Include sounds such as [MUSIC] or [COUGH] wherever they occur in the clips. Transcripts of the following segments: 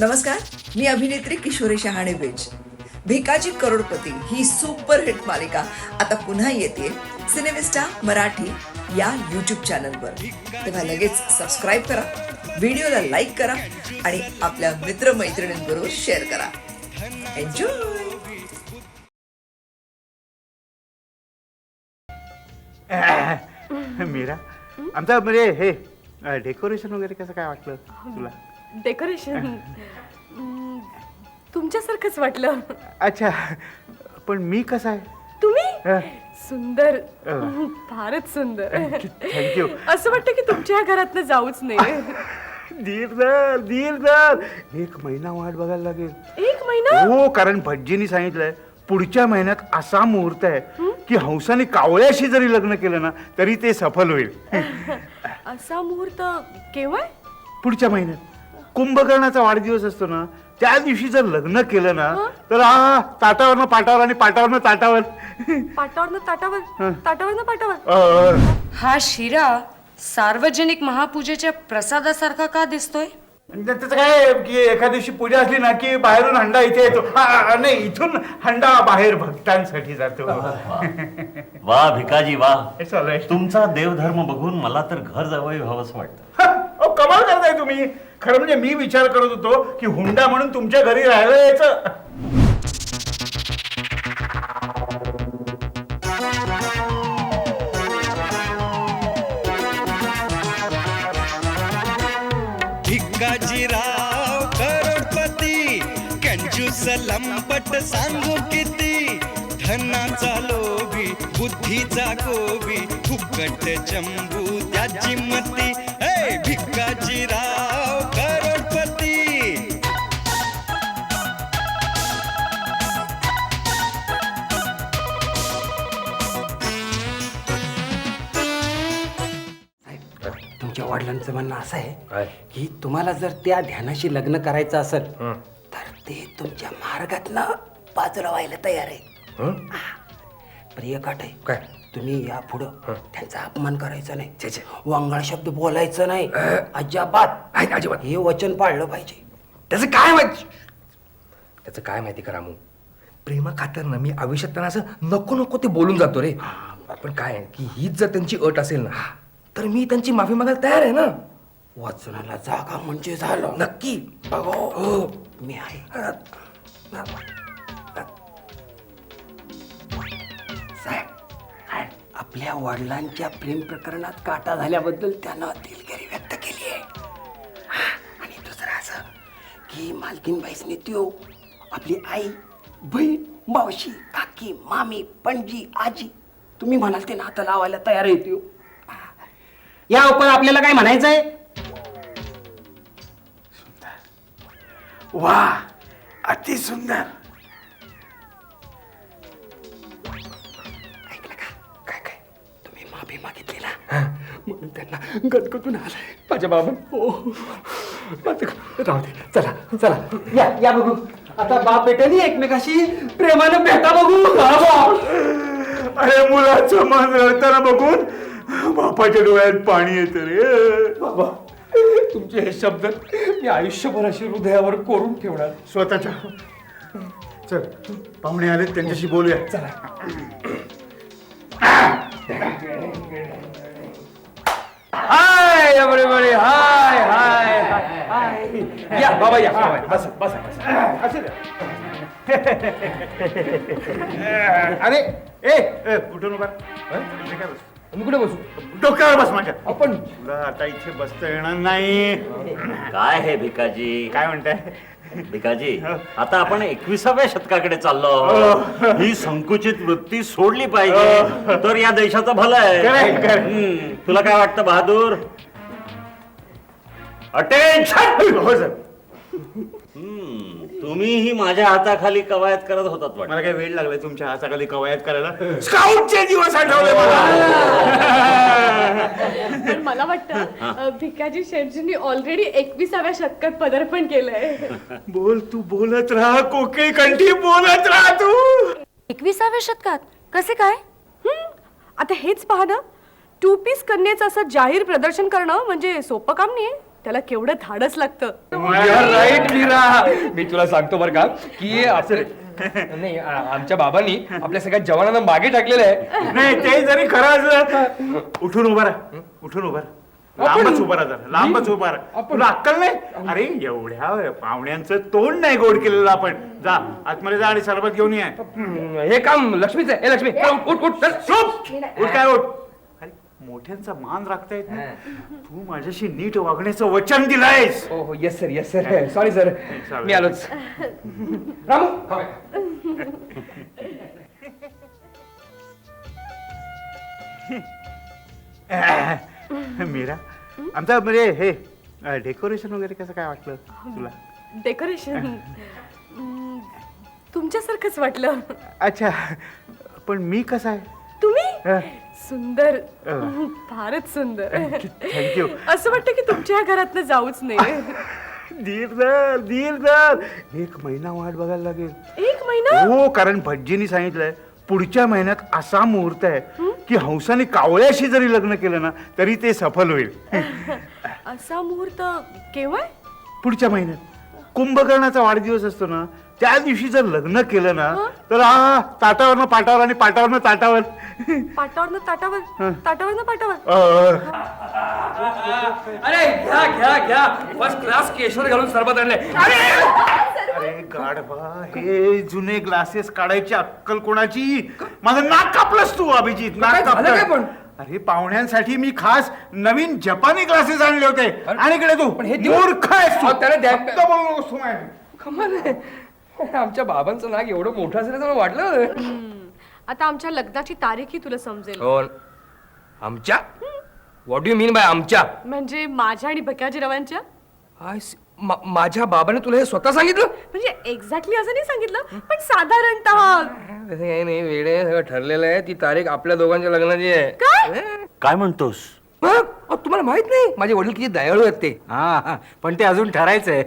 नमस्कार मी अभिनेत्री किशोरी शहाणे बेज भिकाजी करोडपती ही सुपरहिट मालिका आता पुन्हा येते सिनेमिस्टा मराठी या यूट्यूब चॅनलवर तेव्हा लगेच सबस्क्राईब करा व्हिडिओला लाईक करा आणि आपल्या मित्रमैत्रिणींबरोबर शेअर करा. एन्जॉय [LAUGHS] मीरा आमचं म्हणजे हे डेकोरेशन वगैरे कसं काय वाटलं तुला? डेकोरेशन. तुमच्यासारखंच वाटलं. अच्छा पण मी कसा आहे? तुम्ही. सुंदर. फारच सुंदर. थँक्यू असं वाटतं की तुमच्या घरातनं जाऊच नाही धीरधर धीरधर एक महिना वाट बघायला लागेल. एक महिना? हो कारण भटजीनी सांगितलंय पुढच्या महिन्यात असा मुहूर्त आहे की हंसाने कावळ्याशी जरी लग्न केलं ना तरी ते सफल होईल. असा मुहूर्त केव्हा आहे? पुढच्या महिन्यात. कुंभकर्णाचा वाढदिवस असतो ना त्या दिवशी जर लग्न केलं ना तर आ ताटावरनं पाटावर आणि पाटावरनं ताटावर. पाटावरनं ताटावर? ताटावरनं पाटावर? अ, हा शिरा सार्वजनिक महापूजेच्या प्रसादासारखा का दिसतोय? आणि त्याचं काय की एखाद्या दिवशी पूजा असली ना की बाहेरून हंडा इथे येतो. हा, हा, नाही इथून हंडा बाहेर भक्तांसाठी जातो. वा भिकाजी वा. हे चालू आहे. तुमचा देवधर्म बघून मला तर घर जावई व्हावंच वाटतं हा, अहो, कमाल करताय तुम्ही? खरं म्हणजे मी विचार करत होतो की हुंडा म्हणून तुमच्या घरी राहायला यायचं. करोडपती कंजूस लंपट सांगू किती? धनाचा लोभी बुद्धीचा गोबी फुकट चंबू त्याची मती. ए रा तुमच्या वडिलांचं म्हणणं असं आहे की तुम्हाला जर त्या ध्यानाशी लग्न करायचं असेल तर ते तुमच्या मार्गातनं बाजूला व्हायला तयार आहे. प्रिय काट आहे काय? तुम्ही या पुढं. त्यांचा अपमान करायचा नाही. वांगळ शब्द बोलायचं नाही. अजिबात. अजिबात? हे वचन पाळलं पाहिजे. त्याचं काय माहिती? त्याचं काय माहिती का रामू प्रेमा खातर ना मी आयुष्यात त्यांना असं नको नको ते बोलून जातो रे. पण काय आहे की हीच जर त्यांची अट असेल ना तर मी त्यांची माफी मागायला तयार आहे ना? वचनाला जागा म्हणजे झालं. नक्की. बघो. हो. मी आहे. साहेब आपल्या वडिलांच्या प्रेम प्रकरणात काटा झाल्याबद्दल त्यानं दिलगिरी व्यक्त केली आहे. आणि दुसरं असं की मालकीन बाईसने त्यो आपली आई बहीण मावशी काकी मामी पणजी आजी तुम्ही म्हणाल ते नातं लावायला तयार आहे त्यो. या पण आपल्याला काय म्हणायचंय? वा अति सुंदर. ऐकलं का? काय काय? तुम्ही माफी मागितली ना म्हणून त्यांना गदगदून आलाय. माझ्या बाबा हो राहू दे. चला चला. या या बघू. आता बाप बेटानी एकमेकाशी. प्रेमानं भेटा बघू. अरे मुलाचं मन रडताना बघून बापाच्या डोळ्यात पाणी येतं रे. बाबा तुमचे हे शब्द मी आयुष्यभर अशी हृदयावर कोरून ठेवणार. स्वतःच्या. चल पाहुणे आले त्यांच्याशी बोलूया. चला. हाय एवढे हाय हाय हाय या बाबा या. बस बस अरे ए ए, कुठून उभा? इथे काय बस मी कुठे बसू? डोक्यावर बस माझ्या आपण तुला आता इथे बसता येणार नाही. काय हे भिकाजी? काय म्हणताय? भिकाजी आता आपण एकविसाव्या शतकाकडे चाललो आहोत. ही. संकुचित वृत्ती सोडली पाहिजे. तर या देशाचं भलं आहे. Correct, correct. हम्म, तुला काय वाटतं बहादूर? अटेन्शन हो सर. तुम्हीही माझ्या हाताखाली कवायत करत होतात वाटतं. मला काय वेळ लागलाय तुमच्या हाताखाली कवायत करायला? [LAUGHS] स्काउटचे दिवस आठवले मला. [LAUGHS] पण मला वाटतं अ, भिकाजी शेठजींनी ऑलरेडी एकविसाव्या शतकात पदार्पण केलंय. [LAUGHS] बोल तू बोलत राहा कोकिळ कंठी बोलत राहा तू. एकविसाव्या शतकात? कसे काय? हं, आता हेच पहा ना. टू पीस कन्येचं असं जाहीर प्रदर्शन करणं म्हणजे सोपं काम नाहीये. त्याला केवढं धाडस लागतं. राईट मीरा. मी तुला सांगतो बरं का की आपले नाही आ- आमच्या बाबांनी आपल्या सगळ्या जवानांना मागे टाकलेलं आहे. नाही ते जरी खरं असलं उठून उभा राहा. उठून उभा राहा. लांबच उभा राहा जरा, लांबच उभा राहा. तुला अक्कल नाही? अरे एवढ्या पाहुण्यांचं तोंड नाही गोड केलेलं आपण. जा आतमध्ये जा आणि सरबत घेऊन ये. हम्म, हे काम लक्ष्मीच आहे. ए लक्ष्मी चल, उठ उठ चल. चुप! उठ काय उठ. मोठ्यांचा मान राखता येत नाही. तू माझ्याशी नीट वागण्याचं वचन दिलंयस. हो हो yes sir yes sir sorry sir चालेल. मी आलोच. रामू! हा. मीरा आमचा म्हणजे हे डेकोरेशन वगैरे कसं काय वाटलं तुला? डेकोरेशन? तुमच्यासारखंच वाटलं. अच्छा पण मी कसा आहे? तुम्ही. सुंदर. फारच सुंदर. थँक्यू असं वाटतं की तुमच्या ह्या घरातनं जाऊच नाही धीर धर धीर धर एक महिना वाट बघायला लागेल. एक महिना? हो कारण भटजीनी सांगितलंय पुढच्या महिन्यात असा मुहूर्त आहे की हंसाने कावळ्याशी जरी लग्न केलं ना तरी ते सफल होईल. असा मुहूर्त केव्हा पुढच्या महिन्यात. कुंभकर्णाचा वाढदिवस असतो ना त्या दिवशी जर लग्न केलं ना तर आ ताटावरनं पाटावर आणि पाटावरनं ताटावर. पाटावरनं ताटावर? ताटावरनं पाटावर? अ, अरे घ्या घ्या घ्या. फर्स्ट क्लास केशर घालून सरबत आणले. अरे! गाढवा हे जुने ग्लासेस काढायची अक्कल कोणाची? माझं नाक कापलंस तू अभिजित नाक काय झालं काय पण? कापलं अरे पाहुण्यांसाठी मी खास नवीन जपानी ग्लासेस आणले होते. आणि इकडे तू पण हे मूर्ख आहेस तू. अहो, त्याला द्या- फक्त बोलू नकोस तू. कमाल आहे. [LAUGHS] आमच्या बाबांचं नाक एवढं मोठं असेल असं मला वाटलं. आता आमच्या लग्नाची तारीखही तुला समजेल. हो. आमच्या? व्हॉट यू मीन बाय आमच्या? म्हणजे माझ्या आणि see. मा- माझ्या बाबाने तुला हे स्वतः सांगितलं? म्हणजे एक्झॅक्टली असं नाही सांगितलं पण साधारणतः. तसं काही नाही वेळे सगळं ठरलेलं आहे. ती तारीख आपल्या दोघांच्या लग्नाची आहे. काय? काय म्हणतोस? मग? अहो, तुम्हाला माहीत नाही. माझे वडील किती दयाळू आहेत ते. हा. पण ते अजून ठरायचंय.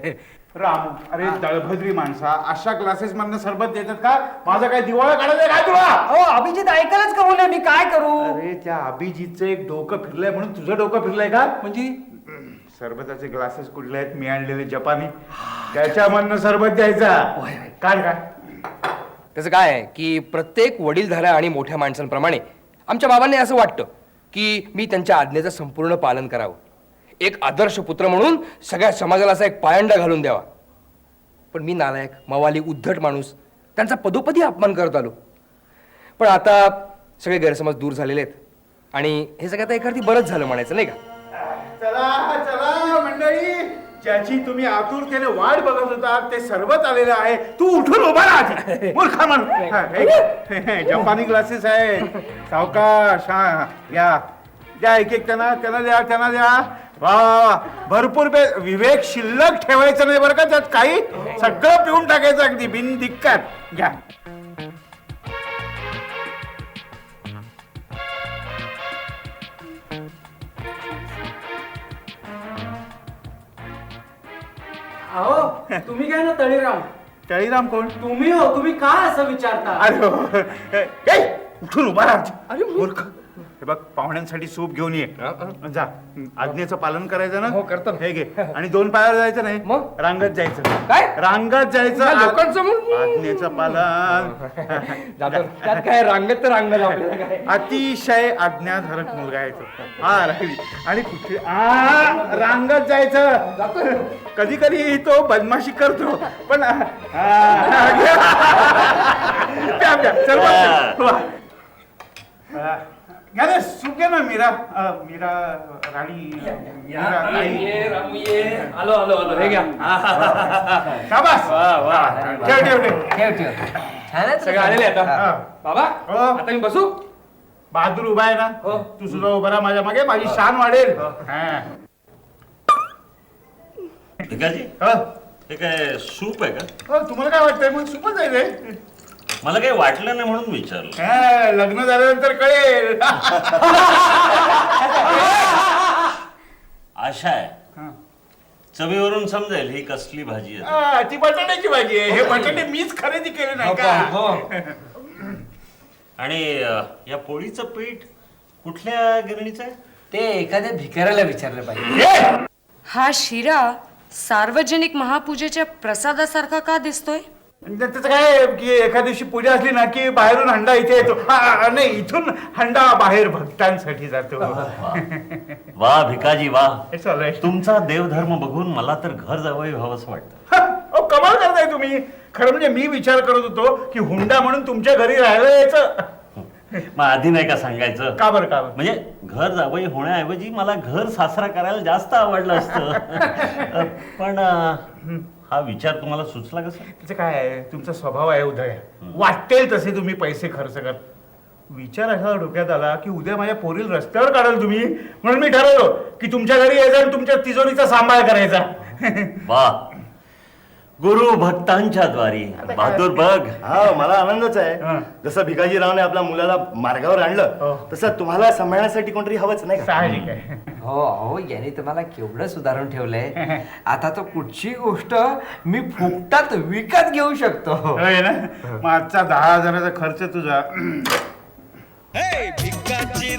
राम अरे दळभद्री माणसा अशा क्लासेस मधनं सरबत देतात का? माझा काय दिवाळा काढायचा काय तुला? हो अभिजित ऐकायलाच करू नये मी काय करू? अरे त्या अभिजितचं एक डोकं फिरलंय म्हणून तुझं डोकं फिरलंय का? म्हणजे? सरबताचे ग्लासेस कुठले आहेत? मी आणलेले जपानी. त्याच्यामधनं सरबत द्यायचा. काय काय त्याचं काय आहे की प्रत्येक वडीलधाऱ्या आणि मोठ्या माणसांप्रमाणे आमच्या बाबांनी असं वाटतं की मी त्यांच्या आज्ञेचं संपूर्ण पालन करावं. एक आदर्श पुत्र म्हणून सगळ्या समाजाला असा एक पायंडा घालून द्यावा. पण मी नालायक मवाली उद्धट माणूस त्यांचा पदोपदी अपमान करत आलो. पण आता सगळे गैरसमज दूर झालेले आहेत आणि हे सगळं आता एखादी बरंच झालं म्हणायचं नाही का? चला चला मंडळी. ज्याची तुम्ही आतुरतेने वाट बघत होता ते सरबत आलेलं आहे. तू उठून उभा राहा मूर्खा माणूस. [LAUGHS] जपानी ग्लासेस आहे. सावकाश हा या. द्या एक एक त्यांना त्यांना द्या त्यांना द्या. वा. भरपूर बे विवेक शिल्लक ठेवायचं नाही बरं का? त्यात काही सगळं पिऊन टाकायचं अगदी बिन दिक्कत घ्या. अहो तुम्ही काय ना तळीराम? तळीराम कोण? तुम्ही हो तुम्ही काय असं विचारता? अरे हो. ए, उठून उभा राहा. अरे मूर्ख. हे बघ पाहुण्यांसाठी सूप घेऊन ये. जा. आज्ञेचं पालन करायचं ना? हो, करतो ना. हे घे. आणि दोन पायावर जायचं नाही. मग? रांगत जायचं. काय? रांगत जायचं लोकांचं म्हणून? आज्ञेचं पालन. [LAUGHS] जातो. त्यात काय रांगत तर आपल्याला काय? अतिशय आज्ञाधारक मुलगा आहे तो. हा राहिली. आणि कुठे? आ, रांगत जायचं. कधी कधी तो बदमाशी करतो. पण आ, आ, प्या, प्या, चल बस. वा. आ, घ्या ना, सूप घ्या ना मीरा आ, मीरा राणी. मीरा ताई. आलो आलो आलो हे घ्या. शाबास. ठेव ठेव ठेव. ठेव ठेव. छान आहे सगळे आलेले आता? हा. बाबा हो. आता मी बसू? बहादूर उभा आहे ना? तू सुद्धा उभा राहा माझ्या मागे. माझी शान वाढेल. हा. भिकाजी? हो. हे काय सूप आहे का? हो, तुम्हाला काय वाटतंय? मग सुपच आहे रे. मला काही वाटलं नाही म्हणून विचारलं. हा, लग्न झाल्यानंतर कळेल. आशा आहे. चवीवरून समजेल ही कसली भाजी आहे. हा, ती बटाट्याची भाजी आहे. हे बटाटे मीच खरेदी केले नाही का? आणि अ, या पोळीचं पीठ कुठल्या गिरणीचं आहे? ते एखाद्या भिकाऱ्याला विचारलं पाहिजे. हे! हा शिरा सार्वजनिक महापूजेच्या प्रसादासारखा का दिसतोय? आणि त्याचं काय की एखाद्या दिवशी पूजा असली ना की बाहेरून हंडा इथे येतो. हा, हा, नाही इथून हंडा बाहेर भक्तांसाठी जातो. वा. भिकाजी वा. तुमचा देवधर्म बघून मला तर घर जावं व्हावंच वाटतं. हा, अहो, कमाल करताय तुम्ही. खरं म्हणजे मी विचार करत होतो की हुंडा म्हणून तुमच्या घरी राहायला यायचं. मग आधी नाही का सांगायचं? का बरं का बरं? म्हणजे घर जावई होण्याऐवजी मला घर सासरा करायला जास्त आवडलं असतं. [LAUGHS] पण अ, हा विचार तुम्हाला सुचला कसा त्याचं काय आहे? तुमचा स्वभाव आहे उदय. वाटेल तसे तुम्ही पैसे खर्च कर विचार असा डोक्यात आला की उद्या माझ्या पोरील रस्त्यावर काढाल तुम्ही. म्हणून मी ठरवलं की तुमच्या घरी यायचं आणि तुमच्या तिजोरीचा सांभाळ करायचा. वा. गुरु भक्तांच्या द्वारी. बहादूर बघ. हा मला आनंदच हा. आहे जसं भिकाजीरावने आपल्या मुलाला मार्गावर हो. आणलं तसं तुम्हाला सांभाळण्यासाठी कोणतरी हवंच नाही का? साहजिक आहे. हो अहो याने तुम्हाला केवढं सुधारून ठेवलंय. [LAUGHS] आता तो कुठची गोष्ट मी फुकटात विकत घेऊ शकतो. होय ना? मग आजचा दहा हजाराचा खर्च तुझा. हे भिकाजी